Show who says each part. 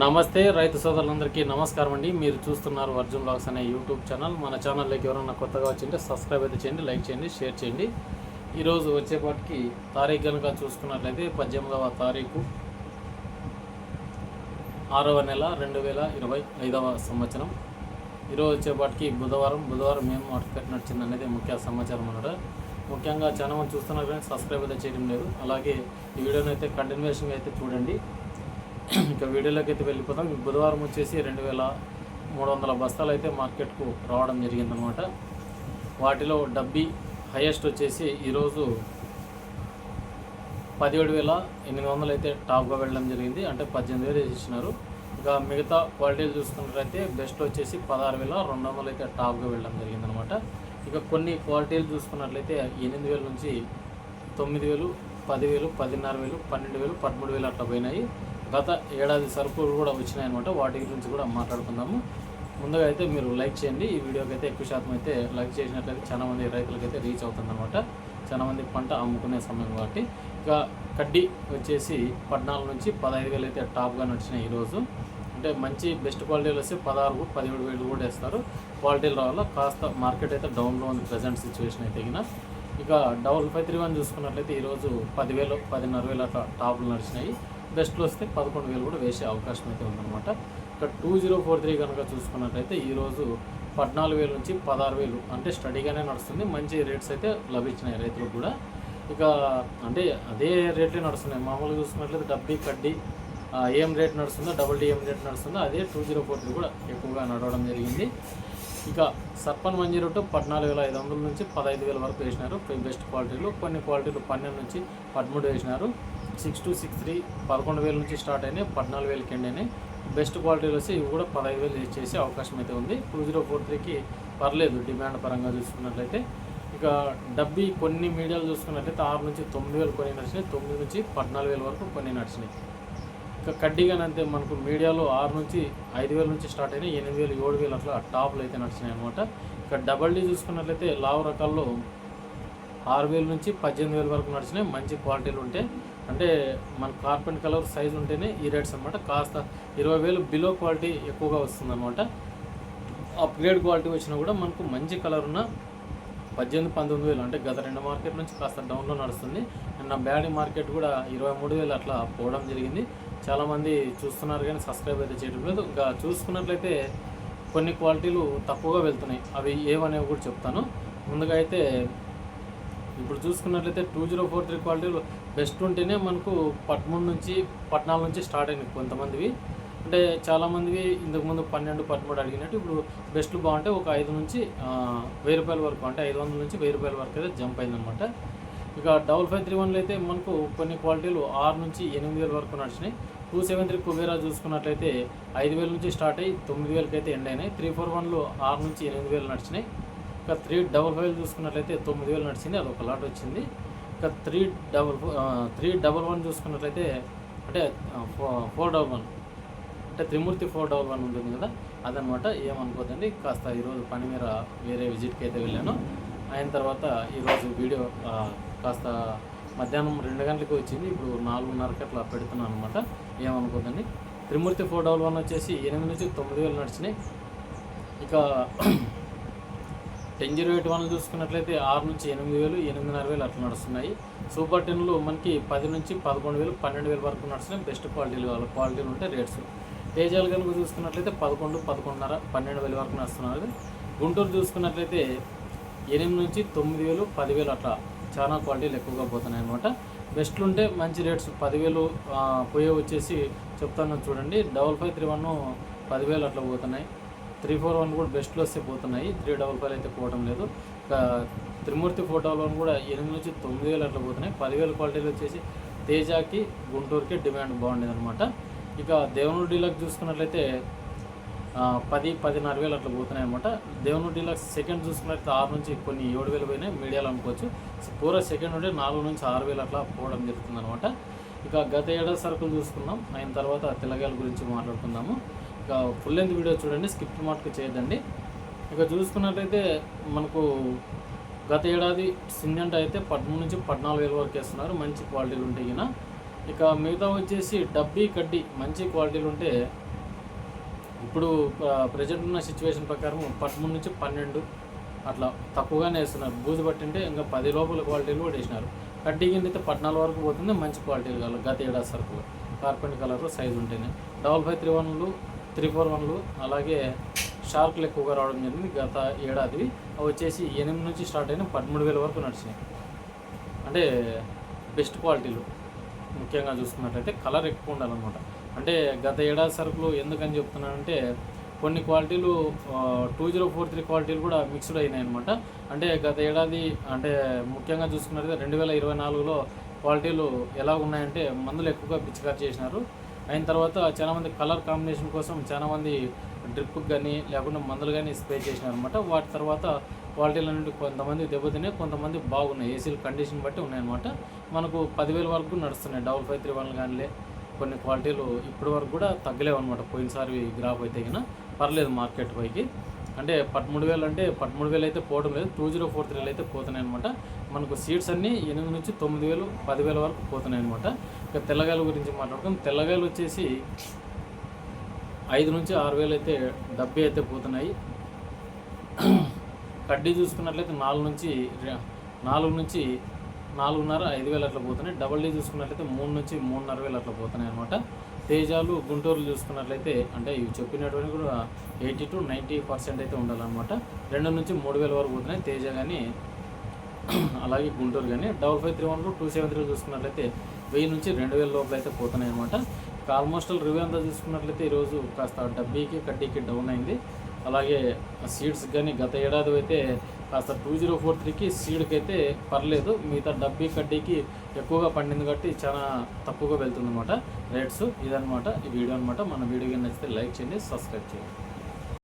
Speaker 1: నమస్తే రైతు సోదరులందరికీ నమస్కారం అండి. మీరు చూస్తున్నారు అర్జున్ బ్లాగ్స్ అనే యూట్యూబ్ ఛానల్. మన ఛానల్లోకి ఎవరైనా కొత్తగా వచ్చింటే సబ్స్క్రైబ్ అయితే చేయండి లైక్ చేయండి షేర్ చేయండి. ఈరోజు వచ్చేపాటికి తారీఖు కనుక చూసుకున్నట్లయితే పద్దెనిమిదవ తారీఖు ఆరవ నెల రెండు వేల ఇరవై ఐదవ సంవత్సరం. ఈరోజు వచ్చేపాటికి బుధవారం బుధవారం మేము మార్కెట్ నడిచింది అనేది ముఖ్య సమాచారం అన్నమాట. ముఖ్యంగా ఛానల్ చూస్తున్నారు కానీ సబ్స్క్రైబ్ అయితే చేయడం లేదు. అలాగే ఈ వీడియోని అయితే కంటిన్యూషన్గా అయితే చూడండి. ఇంకా వీడియోలోకి అయితే వెళ్ళిపోతాం బుధవారం వచ్చేసి రెండు వేల మూడు వందల బస్తాలు అయితే మార్కెట్కు రావడం జరిగిందనమాట వాటిలో డబ్బీ హైయెస్ట్ వచ్చేసి ఈరోజు పదిహేడు వేల ఎనిమిది వందలు అయితే టాప్గా వెళ్ళడం జరిగింది. అంటే పద్దెనిమిది వేలు వేసి ఇచ్చినారు ఇంకా మిగతా క్వాలిటీలు చూసుకున్నట్లయితే బెస్ట్ వచ్చేసి పదహారు వేల రెండు వందలు అయితే టాప్గా వెళ్ళడం జరిగింది అనమాట ఇక కొన్ని క్వాలిటీలు చూసుకున్నట్లయితే ఎనిమిది వేల నుంచి తొమ్మిది వేలు పదివేలు పదిన్నర వేలు పన్నెండు వేలు పదమూడు వేలు అట్లా పోయినాయి. గత ఏడాది సరుకులు కూడా వచ్చినాయి అనమాట వాటి గురించి కూడా మాట్లాడుకుందాము. ముందుగా అయితే మీరు లైక్ చేయండి. ఈ వీడియోకి అయితే ఎక్కువ శాతం అయితే లైక్ చేసినట్లయితే చాలా మంది రైతులకైతే రీచ్ అవుతుందన్నమాట. చాలా మంది పంట అమ్ముకునే సమయం కాబట్టి. ఇక కడ్డీ వచ్చేసి పద్నాలుగు నుంచి పదహైదు వేలు అయితే టాప్గా నడిచినాయి ఈరోజు. అంటే మంచి బెస్ట్ క్వాలిటీలు వస్తే పదహారు పదిహేడు వేలు కూడా వేస్తారు. క్వాలిటీలు రావాలి కాస్త మార్కెట్ అయితే డౌన్లో ఉంది ప్రజెంట్ సిచ్యువేషన్ అయితే తగిన ఇక డబుల్ ఫైవ్ త్రీ వన్ చూసుకున్నట్లయితే ఈరోజు పదివేలు పదిన్నర వేలు అట్లా టాప్లు నడిచినాయి. బెస్ట్లో వస్తే పదకొండు వేలు కూడా వేసే అవకాశం అయితే ఉందన్నమాట. ఇక టూ జీరో ఫోర్ త్రీ కనుక చూసుకున్నట్లయితే ఈరోజు పద్నాలుగు వేలు నుంచి పదహారు వేలు అంటే స్టడీగానే నడుస్తుంది. మంచి రేట్స్ అయితే లభించినాయి రైతులకు కూడా. ఇక అంటే అదే రేట్లే నడుస్తున్నాయి. మామూలుగా చూసుకున్నట్లయితే డబ్బీ కడ్డీ ఏం రేట్ నడుస్తుందో డబుల్ డి ఏం రేట్ నడుస్తుందో అదే టూ జీరో ఫోర్ త్రీ కూడా ఎక్కువగా నడవడం జరిగింది. ఇక సర్పన్ వన్ జీరో టూ పద్నాలుగు వేల ఐదు వందల నుంచి పదహైదు వేల వరకు వేసినారు. బెస్ట్ క్వాలిటీలు కొన్ని క్వాలిటీలు పన్నెండు నుంచి పదమూడు వేసినారు. సిక్స్ టూ సిక్స్ త్రీ పదకొండు వేల నుంచి స్టార్ట్ అయినాయి పద్నాలుగు వేలకి ఎండ్ అయినాయి. బెస్ట్ క్వాలిటీలు వచ్చి ఇవి కూడా పదహైదు వేలు చేసే అవకాశం అయితే ఉంది. టూ జీరో ఫోర్ త్రీకి పర్లేదు డిమాండ్ పరంగా చూసుకున్నట్లయితే. ఇక డబ్బీ కొన్ని మీడియాలు చూసుకున్నట్లయితే ఆరు నుంచి తొమ్మిది వేలు కొన్ని నడిచినాయి తొమ్మిది నుంచి పద్నాలుగు వేల వరకు కొన్ని నడిచినాయి. ఇక కడ్డీగానే అంతే మనకు మీడియాలో ఆరు నుంచి ఐదు వేల నుంచి స్టార్ట్ అయినాయి ఎనిమిది వేలు ఏడు వేలు అట్లా టాప్లు అయితే నడిచినాయి అనమాట ఇక డబల్ డీ చూసుకున్నట్లయితే లావు రకాల్లో ఆరు వేల నుంచి పద్దెనిమిది వేల వరకు నడిచినాయి. మంచి క్వాలిటీలు ఉంటే అంటే మన కార్పెంట్ కలర్ సైజ్ ఉంటేనే ఈ రేట్స్ అనమాట కాస్త ఇరవై వేలు బిలో క్వాలిటీ ఎక్కువగా వస్తుందన్నమాట. అప్గ్రేడ్ క్వాలిటీ వచ్చినా కూడా మనకు మంచి కలర్ ఉన్న పద్దెనిమిది పంతొమ్మిది వేలు అంటే గత రెండు మార్కెట్ నుంచి కాస్త డౌన్లో నడుస్తుంది. నా బ్యాడీ మార్కెట్ కూడా ఇరవై మూడు వేలు అట్లా పోవడం జరిగింది. చాలామంది చూస్తున్నారు కానీ సబ్స్క్రైబ్ అయితే చేయడం లేదు. ఇంకా చూసుకున్నట్లయితే కొన్ని క్వాలిటీలు తక్కువగా వెళ్తున్నాయి. అవి ఏమనేవి కూడా చెప్తాను. ముందుగా అయితే ఇప్పుడు చూసుకున్నట్లయితే టూ జీరో ఫోర్ త్రీ క్వాలిటీలు బెస్ట్ ఉంటేనే మనకు పదమూడు నుంచి పద్నాలుగు నుంచి స్టార్ట్ అయినాయి కొంతమందివి. అంటే చాలామందివి ఇంతకుముందు పన్నెండు పదమూడు అడిగినట్టు ఇప్పుడు బెస్ట్లు బాగుంటే ఒక ఐదు నుంచి వెయ్యి రూపాయల వరకు అంటే ఐదు వందల నుంచి వెయ్యి రూపాయల వరకు అయితే జంప్ అయిందనమాట ఇక డబల్ ఫైవ్ త్రీ వన్లు అయితే మనకు కొన్ని క్వాలిటీలు ఆరు నుంచి ఎనిమిది వేల వరకు నడిచినాయి. టూ సెవెన్ త్రీ కుబేరా చూసుకున్నట్లయితే ఐదు వేల నుంచి స్టార్ట్ అయ్యి తొమ్మిది వేలకి అయితే ఎండ్ అయినాయి త్రీ ఫోర్ వన్లో ఆరు నుంచి ఎనిమిది వేలు నడిచినాయి. ఇక త్రీ డబల్ ఫైవ్ చూసుకున్నట్లయితే తొమ్మిది వేలు నడిచింది అది ఒక లాట్ వచ్చింది. ఇక three double three double one చూసుకున్నట్లయితే అంటే ఫోర్ డబల్ వన్ అంటే త్రిమూర్తి ఫోర్ డబల్ వన్ ఉంటుంది కదా అదనమాట. ఏమనుకోదండి కాస్త ఈరోజు పని మీద వేరే విజిట్కి అయితే వెళ్ళాను. అయిన తర్వాత ఈరోజు వీడియో కాస్త మధ్యాహ్నం రెండు గంటలకు వచ్చింది. ఇప్పుడు నాలుగున్నరకి అట్లా పెడుతున్నాను అనమాట ఏమనుకోదండి త్రిమూర్తి ఫోర్ డబల్ వన్ వచ్చేసి ఎనిమిది నుంచి తొమ్మిది వేలు నడిచినాయి. ఇక టెన్ జీరో ఎయిట్ వన్ చూసుకున్నట్లయితే ఆరు నుంచి ఎనిమిది వేలు ఎనిమిదిన్నర వేలు అట్లా నడుస్తున్నాయి. సూపర్ టెన్లు మనకి పది నుంచి పదకొండు వేలు పన్నెండు వేలు వరకు నడుస్తున్నాయి. బెస్ట్ క్వాలిటీలు కావాలి క్వాలిటీలు ఉంటే రేట్స్. తేజాలు కనుక చూసుకున్నట్లయితే పదకొండు పదకొండున్నర పన్నెండు వేల వరకు నడుస్తున్నారు. గుంటూరు చూసుకున్నట్లయితే ఎనిమిది నుంచి తొమ్మిది వేలు పదివేలు అట్లా చాలా క్వాలిటీలు ఎక్కువగా పోతున్నాయి అనమాట బెస్ట్లు ఉంటే మంచి రేట్స్. పదివేలు పోయే వచ్చేసి చెప్తాను చూడండి. డబల్ ఫైవ్ త్రీ వన్ పదివేలు అట్లా పోతున్నాయి. త్రీ ఫోర్ వన్ కూడా బెస్ట్లో వస్తే పోతున్నాయి. త్రీ డబల్ ఫైవ్ అయితే పోవడం లేదు. త్రిమూర్తి ఫోర్ డబల్ వన్ కూడా ఎనిమిది నుంచి తొమ్మిది వేలు అట్లా పోతున్నాయి. పదివేల క్వాలిటీలు వచ్చేసి తేజాకి గుంటూరుకి డిమాండ్ బాగుండేది అనమాట ఇక దేవుని డీలక్స్ చూసుకున్నట్లయితే పది పదిన్నర వేలు అట్లా పోతున్నాయి అనమాట దేవుని డీలక్స్ సెకండ్ చూసుకున్నట్లయితే ఆరు నుంచి కొన్ని ఏడు వేలు పోయినాయి. మీడియాలో అనుకోవచ్చు పూర సెకండ్ ఉంటే నాలుగు నుంచి ఆరు వేలు అట్లా పోవడం జరుగుతుంది అనమాట ఇక గత ఏడాది సరుకులు చూసుకుందాం. అయిన తర్వాత తెలగాయల గురించి మాట్లాడుకుందాము. ఇక ఫుల్ లెంత్ వీడియో చూడండి స్కిప్ మార్క్ చేయదండి ఇక చూసుకున్నట్లయితే మనకు గత ఏడాది సింజంట అయితే పదమూడు నుంచి పద్నాలుగు వేల వరకు వేస్తున్నారు మంచి క్వాలిటీలు ఉంటాయి ఈయన. ఇక మిగతా వచ్చేసి డబ్బీ కడ్డీ మంచి క్వాలిటీలు ఉంటే ఇప్పుడు ప్రజెంట్ ఉన్న సిచ్యువేషన్ ప్రకారం పదమూడు నుంచి పన్నెండు అట్లా తక్కువగానే వేస్తున్నారు. బూజు పట్టింటే ఇంకా పది లోపల క్వాలిటీలు కూడా వేసినారు. కడ్డీ కింద అయితే పద్నాలుగు వరకు పోతుంది మంచి క్వాలిటీలు కావాలి గత ఏడాది సరుకులు. కార్పెంట్ కలర్ సైజు ఉంటేనే. డబల్ ఫైవ్ త్రీ వన్లు త్రీ ఫోర్ వన్లు అలాగే షార్క్లు ఎక్కువగా రావడం జరిగింది గత ఏడాది. అవి వచ్చేసి ఎనిమిది నుంచి స్టార్ట్ అయిన పదమూడు వేల వరకు నడిచినాయి. అంటే బెస్ట్ క్వాలిటీలు. ముఖ్యంగా చూసుకున్నట్లయితే కలర్ ఎక్కువ ఉండాలన్నమాట. అంటే గత ఏడాది సరుకులు ఎందుకని చెప్తున్నానంటే కొన్ని క్వాలిటీలు టూ జీరో ఫోర్ త్రీ క్వాలిటీలు కూడా మిక్స్డ్ అయినాయి అనమాట అంటే గత ఏడాది అంటే ముఖ్యంగా చూసుకున్నట్లయితే రెండు వేల ఇరవై నాలుగులో క్వాలిటీలు ఎలా ఉన్నాయంటే మందులు ఎక్కువగా పిచికారి చేసినారు. అయిన తర్వాత చాలామంది కలర్ కాంబినేషన్ కోసం చాలామంది డ్రిప్కి కానీ లేకుండా మందులు కానీ స్ప్రే చేసినారు అనమాట వాటి తర్వాత క్వాలిటీలు అనేవి కొంతమంది దెబ్బతిన్నాయి కొంతమంది బాగున్నాయి. ఏసీల కండిషన్ బట్టి ఉన్నాయన్నమాట. మనకు పదివేల వరకు నడుస్తున్నాయి డబల్ ఫైవ్ త్రీ వన్ కానీ కొన్ని క్వాలిటీలు ఇప్పటి వరకు కూడా తగ్గలేవు అనమాట పోయినసారి గ్రాఫ్ అయితే కన్నా పర్లేదు మార్కెట్ పైకి. అంటే పదమూడు వేలు అంటే పదమూడు వేలు అయితే పోవడం లేదు. టూ జీరో ఫోర్ త్రీలు అయితే పోతున్నాయి అనమాట మనకు సీట్స్ అన్నీ ఎనిమిది నుంచి తొమ్మిది వేలు పదివేల వరకు పోతున్నాయి అనమాట ఇక తెల్లగాయల గురించి మాట్లాడుకుందాం. తెల్లగాయలు వచ్చేసి ఐదు నుంచి ఆరు వేలు అయితే డబ్బే అయితే పోతున్నాయి. కడ్డీ చూసుకున్నట్లయితే నాలుగు నుంచి నాలుగు నుంచి నాలుగున్నర ఐదు వేలు అట్లా పోతున్నాయి. డబల్ డీ చూసుకున్నట్లయితే మూడు నుంచి మూడున్నర వేలు అట్లా పోతున్నాయి అనమాట తేజాలు గుంటూరు చూసుకున్నట్లయితే అంటే ఇవి చెప్పినటువంటి కూడా ఎయిటీ టు నైంటీ పర్సెంట్ అయితే ఉండాలన్నమాట. రెండు నుంచి మూడు వేల వరకు పోతున్నాయి. తేజ కానీ అలాగే గుంటూరు కానీ double five three one two seven three చూసుకున్నట్లయితే వెయ్యి నుంచి రెండు వేల లోపల అయితే పోతున్నాయి అనమాట ఆల్మోస్ట్ రివ్యూ అంతా చూసుకున్నట్లయితే ఈరోజు కాస్త డబ్బీకి కడ్డీకి డౌన్ అయింది. అలాగే సీడ్స్ కానీ గత ఏడాది అయితే కాస్త టూ జీరో ఫోర్ త్రీకి సీడ్కి అయితే పర్లేదు మిగతా డబ్బీ కడ్డీకి ఎక్కువగా పండింది కాబట్టి చాలా తక్కువగా వెళ్తుంది అనమాట రేట్స్. ఇదనమాట ఈ వీడియో అనమాట మన వీడియో కానీ నచ్చితే లైక్ చేయండి సబ్స్క్రైబ్ చేయండి.